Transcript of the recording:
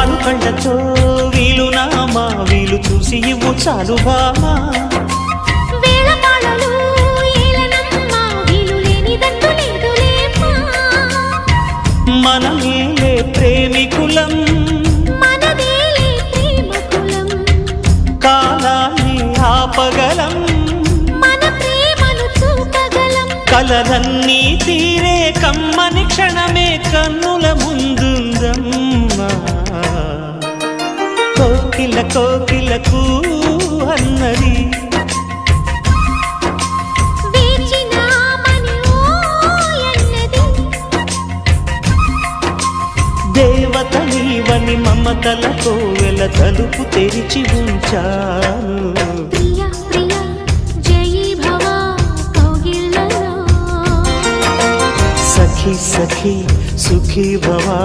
పాలు కళ్ళతో వీలు నామా వీలు చూసి ఇవ్వు చాలు బామా. మనమేలే ప్రేమికులం. మనదేలే ప్రేమ కులం కాలాన్ని ఆపగలం. మన ప్రేమను చూపగలం. కలలన్నీ తీరే కమ్మని క్షణమే కన్నుల కోకిల కోకిలకు అన్నది. వేచినామని ఓయన్నది. దేవత నీవని మమతల కోవెల తలుపు తెరిచి ఉంచాను. సఖి సఖి సుఖీ భవా